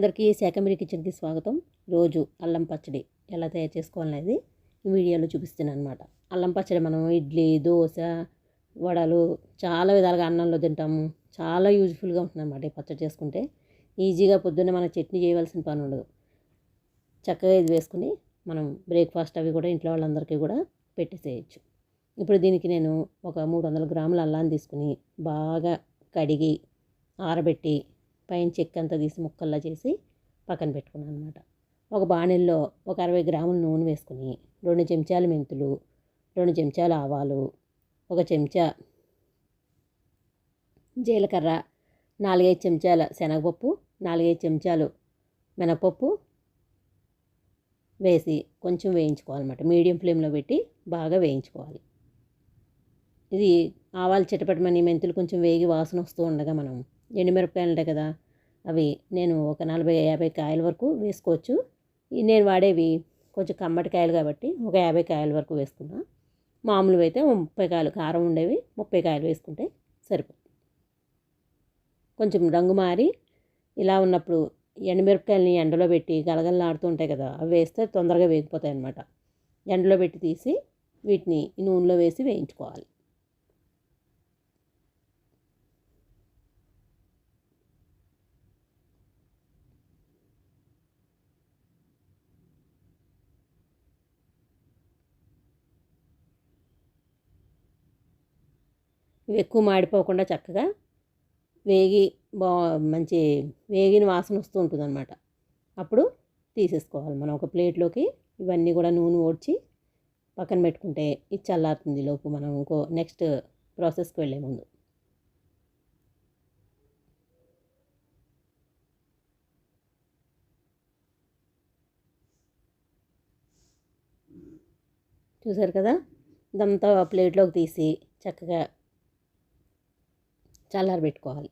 అందరికీ శాకంబరి కిచెన్కి స్వాగతం. రోజు అల్లం పచ్చడి ఎలా తయారు చేసుకోవాలనేది ఈ వీడియోలో చూపిస్తున్నాను అనమాట అల్లం పచ్చడి మనం ఇడ్లీ దోశ వడలు చాలా విధాలుగా అన్నంలో తింటాము. చాలా యూజ్ఫుల్గా ఉంటుంది అనమాట ఈ పచ్చడి చేసుకుంటే. ఈజీగా పొద్దున్నే మనకు చట్నీ చేయవలసిన పని ఉండదు. చక్కగా ఇది వేసుకుని మనం బ్రేక్ఫాస్ట్ అవి కూడా ఇంట్లో వాళ్ళందరికీ కూడా పెట్టేసేయచ్చు. ఇప్పుడు దీనికి నేను ఒక మూడు వందల గ్రాముల అల్లాన్ని తీసుకుని బాగా కడిగి ఆరబెట్టి పైన చెక్క అంతా తీసి ముక్కల్లా చేసి పక్కన పెట్టుకున్నాను అనమాట ఒక బాణెల్లో ఒక అరవై గ్రాముల నూనె వేసుకుని రెండు చెంచాలు మెంతులు రెండు చెంచాలు ఆవాలు ఒక చెంచా జీలకర్ర నాలుగైదు చెంచాల శనగపప్పు నాలుగైదు చెంచాలు మినపప్పు వేసి కొంచెం వేయించుకోవాలన్నమాట. మీడియం ఫ్లేమ్లో పెట్టి బాగా వేయించుకోవాలి. ఇది ఆవాలు చిటపటమని మెంతులు కొంచెం వేగి వాసన వస్తూ ఉండగా మనం ఎండుమిరపకాయలు ఉంటాయి కదా అవి నేను ఒక నలభై యాభై కాయల వరకు వేసుకోవచ్చు. నేను వాడేవి కొంచెం కమ్మటి కాయలు కాబట్టి ఒక యాభై కాయల వరకు వేసుకున్నా. మామూలుగా అయితే ముప్పై కాయలు కారం ఉండేవి ముప్పై కాయలు వేసుకుంటే సరిపోతుంది కొంచెం రంగు మారి ఇలా ఉన్నప్పుడు ఎండుమిరపకాయలని ఎండలో పెట్టి గలగలలాడుతూ ఉంటాయి కదా అవి వేస్తే తొందరగా వేగిపోతాయి అన్నమాట ఎండలో పెట్టి తీసి వీటిని నూనెలో వేసి వేయించుకోవాలి. ఇవి ఎక్కువ మాడిపోకుండా చక్కగా వేగి బా మంచి వేగిన వాసన వస్తూ ఉంటుంది అనమాట అప్పుడు తీసేసుకోవాలి మనం. ఒక ప్లేట్లోకి ఇవన్నీ కూడా నూనె ఓడ్చి పక్కన పెట్టుకుంటే ఇది చల్లారుతుంది లోపు మనం ఇంకో నెక్స్ట్ ప్రాసెస్కి వెళ్ళే ముందు. చూసారు కదా? ఇదంతా ప్లేట్లోకి తీసి చక్కగా చల్లారబెట్టుకోవాలి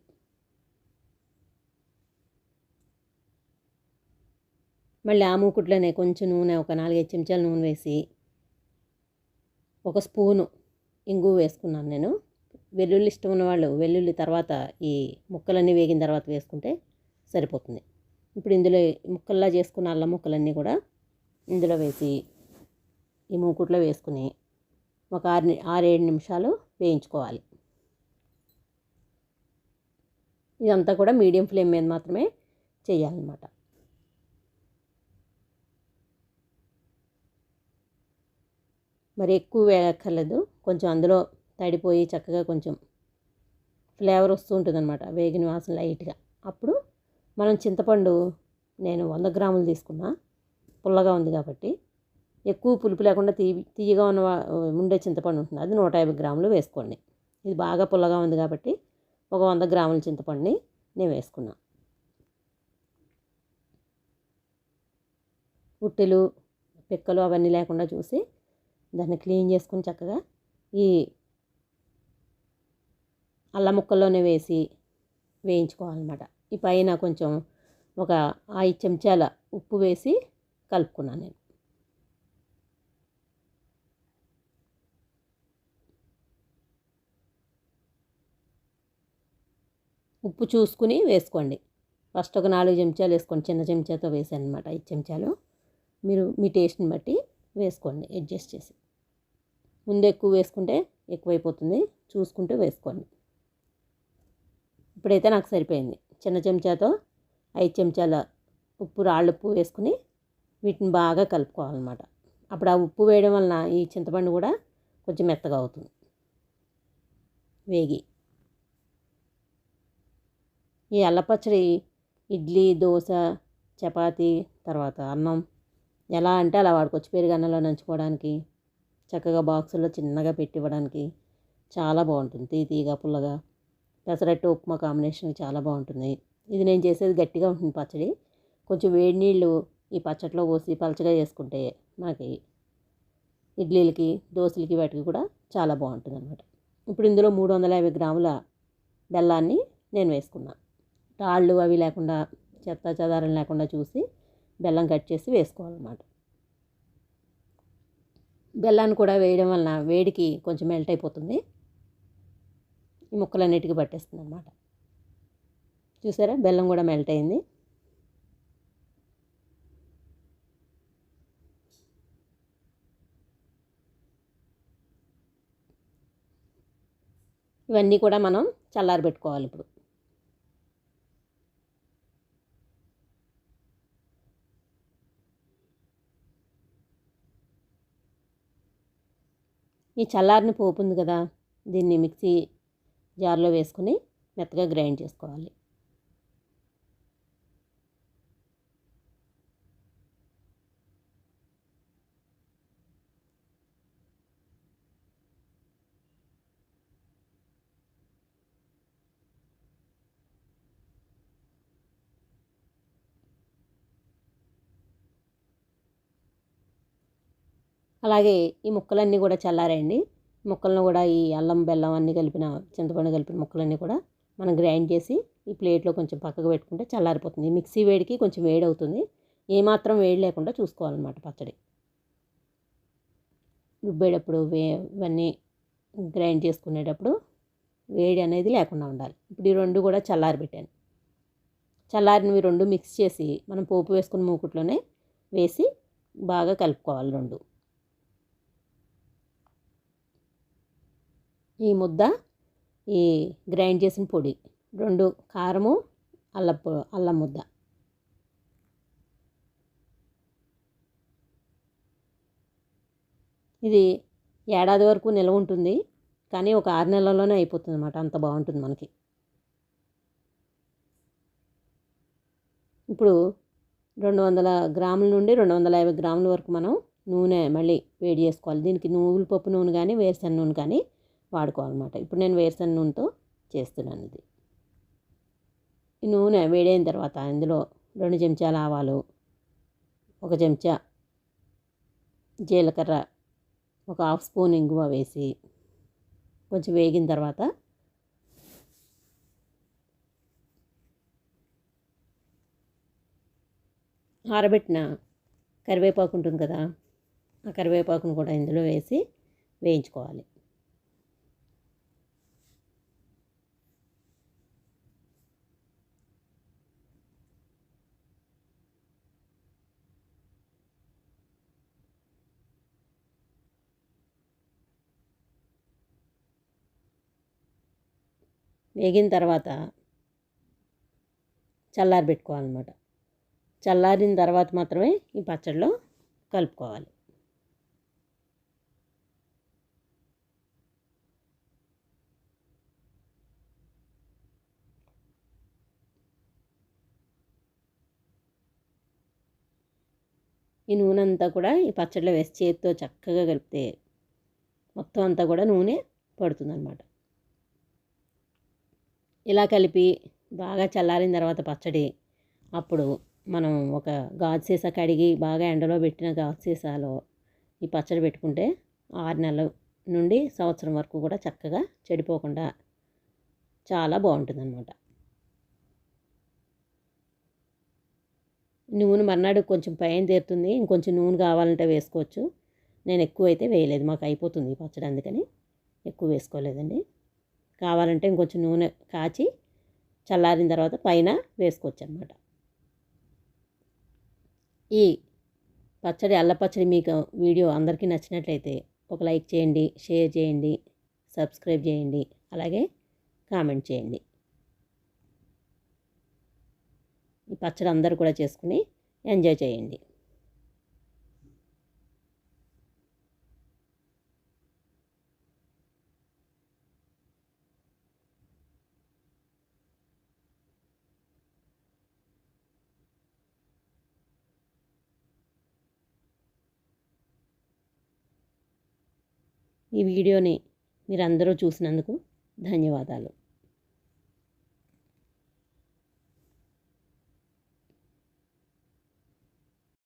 మళ్ళీ ఆ మూకుట్లోనే కొంచెం నూనె ఒక నాలుగైదు చెంచాలు నూనె వేసి ఒక స్పూను ఇంగు వేసుకున్నాను నేను. వెల్లుల్లి ఇష్టం ఉన్నవాళ్ళు వెల్లుల్లి తర్వాత ఈ ముక్కలన్నీ వేగిన తర్వాత వేసుకుంటే సరిపోతుంది. ఇప్పుడు ఇందులో ముక్కల్లా చేసుకున్న అల్లం ముక్కలన్నీ కూడా ఇందులో వేసి ఈ మూకుట్లో వేసుకుని ఒక ఆరు ఆరేడు నిమిషాలు వేయించుకోవాలి. ఇదంతా కూడా మీడియం ఫ్లేమ్ మీద మాత్రమే చేయాలన్నమాట. మరి ఎక్కువ వేయక్కర్లేదు కొంచెం అందులో తడిపోయి చక్కగా కొంచెం ఫ్లేవర్ వస్తూ ఉంటుందన్నమాట వేగిన వాసన లైట్గా. అప్పుడు మనం చింతపండు నేను వంద గ్రాములు తీసుకున్నా పుల్లగా ఉంది కాబట్టి. ఎక్కువ పులుపు లేకుండా తీ తీయగా ఉన్న ఉండే చింతపండు ఉంటుంది. అది నూట యాభై గ్రాములు వేసుకోండి. ఇది బాగా పుల్లగా ఉంది కాబట్టి ఒక వంద గ్రాముల చింతపండుని నేను వేసుకున్నా. ఉట్టెలు పిక్కలు అవన్నీ లేకుండా చూసి దాన్ని క్లీన్ చేసుకుని చక్కగా ఈ అల్లం ముక్కల్లోనే వేసి వేయించుకోవాలన్నమాట. ఈ పైన కొంచెం ఒక ఐదు చెంచాల ఉప్పు వేసి కలుపుకున్నాను నేను. ఉప్పు చూసుకుని వేసుకోండి. ఫస్ట్ ఒక నాలుగు చెంచాలు వేసుకోండి. చిన్న చెంచాతో వేసాను అనమాట ఐదు చెంచాలు. మీరు మీ టేస్ట్ని బట్టి వేసుకోండి అడ్జస్ట్ చేసి. ముందు ఎక్కువ వేసుకుంటే ఎక్కువైపోతుంది. చూసుకుంటూ వేసుకోండి. ఇప్పుడైతే నాకు సరిపోయింది. చిన్న చెంచాతో ఐదు చెంచాల ఉప్పు రాళ్ళు ఉప్పు వేసుకుని వీటిని బాగా కలుపుకోవాలన్నమాట. అప్పుడు ఆ ఉప్పు వేయడం వలన ఈ చింతపండు కూడా కొంచెం మెత్తగా అవుతుంది. వేగి ఈ అల్లపచ్చడి ఇడ్లీ దోశ చపాతీ తర్వాత అన్నం. ఎలా అంటే అలా వాడుకోవచ్చు పెరుగన్నంలో నంచుకోవడానికి చక్కగా బాక్సుల్లో చిన్నగా పెట్టి ఇవ్వడానికి. చాలా బాగుంటుంది తీ తీగా పుల్లగా. పెసరట్టు ఉప్మా కాంబినేషన్ చాలా బాగుంటుంది. ఇది నేను చేసేది గట్టిగా ఉంటుంది పచ్చడి. కొంచెం వేడి నీళ్ళు ఈ పచ్చట్లో పోసి పలచగా చేసుకుంటే మనకి ఇడ్లీలకి దోశలకి వాటికి కూడా చాలా బాగుంటుంది అనమాట ఇప్పుడు ఇందులో మూడు వందల యాభై గ్రాముల బెల్లాన్ని నేను వేసుకున్నాను రాళ్ళు అవి లేకుండా చెత్త చెదారం లేకుండా చూసి బెల్లం కట్ చేసి వేసుకోవాలన్నమాట. బెల్లాన్ని కూడా వేయడం వలన వేడికి కొంచెం మెల్ట్ అయిపోతుంది. ఈ ముక్కలన్నిటికీ పట్టేస్తుంది అనమాట చూసారా? బెల్లం కూడా మెల్ట్ అయింది. ఇవన్నీ కూడా మనం చల్లారబెట్టుకోవాలి ఇప్పుడు. ఈ చల్లారిన పోపు ఉంది కదా దీన్ని మిక్సీ జార్లో వేసుకుని మెత్తగా గ్రైండ్ చేసుకోవాలి. అలాగే ఈ ముక్కలన్నీ కూడా చల్లారండి ముక్కలను కూడా ఈ అల్లం బెల్లం అన్నీ కలిపిన చింతపండు కలిపిన ముక్కలన్నీ కూడా మనం గ్రైండ్ చేసి ఈ ప్లేట్లో కొంచెం పక్కకు పెట్టుకుంటే చల్లారిపోతుంది. మిక్సీ వేడికి కొంచెం వేడి అవుతుంది. ఏమాత్రం వేడి లేకుండా చూసుకోవాలన్నమాట పచ్చడి. రుబ్బేటప్పుడు వే ఇవన్నీ గ్రైండ్ చేసుకునేటప్పుడు వేడి అనేది లేకుండా ఉండాలి. ఇప్పుడు ఈ రెండు కూడా చల్లారి పెట్టాను చల్లారినవి రెండు మిక్స్ చేసి మనం పోపు వేసుకున్న మూకుట్లోనే వేసి బాగా కలుపుకోవాలి రెండు. ఈ ముద్ద ఈ గ్రైండ్ చేసిన పొడి. రెండు కారము అల్లపు అల్లం ముద్ద. ఇది ఏడాది వరకు నిల్వ ఉంటుంది. కానీ ఒక ఆరు నెలల్లోనే అయిపోతుంది అనమాట అంత బాగుంటుంది మనకి. ఇప్పుడు రెండు వందల గ్రాముల నుండి రెండు వందల యాభై గ్రాముల వరకు మనం నూనె మళ్ళీ వేడి చేసుకోవాలి. దీనికి నువ్వుల పప్పు నూనె కానీ వేరుశెన నూనె కానీ వాడుకోవాలన్నమాట. ఇప్పుడు నేను వేరుశన నూనెతో చేస్తున్నాను ఇది. ఈ నూనె వేడైన తర్వాత ఇందులో రెండు చెంచాల ఆవాలు ఒక చెంచా జీలకర్ర ఒక హాఫ్ స్పూన్ ఇంగువ వేసి కొంచెం వేగిన తర్వాత ఆరబెట్టిన కరివేపాకు ఉంటుంది కదా ఆ కరివేపాకును కూడా ఇందులో వేసి వేయించుకోవాలి. వేగిన తర్వాత చల్లారబెట్టుకోవాలన్నమాట చల్లారిన తర్వాత మాత్రమే ఈ పచ్చడిలో కలుపుకోవాలి. ఈ నూనె అంతా కూడా ఈ పచ్చడిలో వేసి చేతితో చక్కగా కలిపితే మొత్తం అంతా కూడా నూనె పడుతుందన్నమాట. ఇలా కలిపి బాగా చల్లారిన తర్వాత పచ్చడి. అప్పుడు మనం ఒక గాజు సీసా కడిగి బాగా ఎండలో పెట్టిన గాజు సీసాలో ఈ పచ్చడి పెట్టుకుంటే ఆరు నెలల నుండి సంవత్సరం వరకు కూడా చక్కగా చెడిపోకుండా చాలా బాగుంటుంది అన్నమాట నూనె మర్నాడు కొంచెం పైన తీరుతుంది. ఇంకొంచెం నూనె కావాలంటే వేసుకోవచ్చు. నేను ఎక్కువ అయితే వేయలేదు. మాకు అయిపోతుంది ఈ పచ్చడి అందుకని ఎక్కువ వేసుకోలేదండి. కావాలంటే ఇంకొంచెం నూనె కాచి చల్లారిన తర్వాత పైన వేసుకోవచ్చు అనమాట ఈ పచ్చడి అల్ల పచ్చడి మీకు వీడియో అందరికీ నచ్చినట్లయితే ఒక లైక్ చేయండి షేర్ చేయండి సబ్స్క్రైబ్ చేయండి అలాగే కామెంట్ చేయండి. ఈ పచ్చడి అందరూ కూడా చేసుకుని ఎంజాయ్ చేయండి. ఈ వీడియోని మీరందరూ చూసినందుకు ధన్యవాదాలు.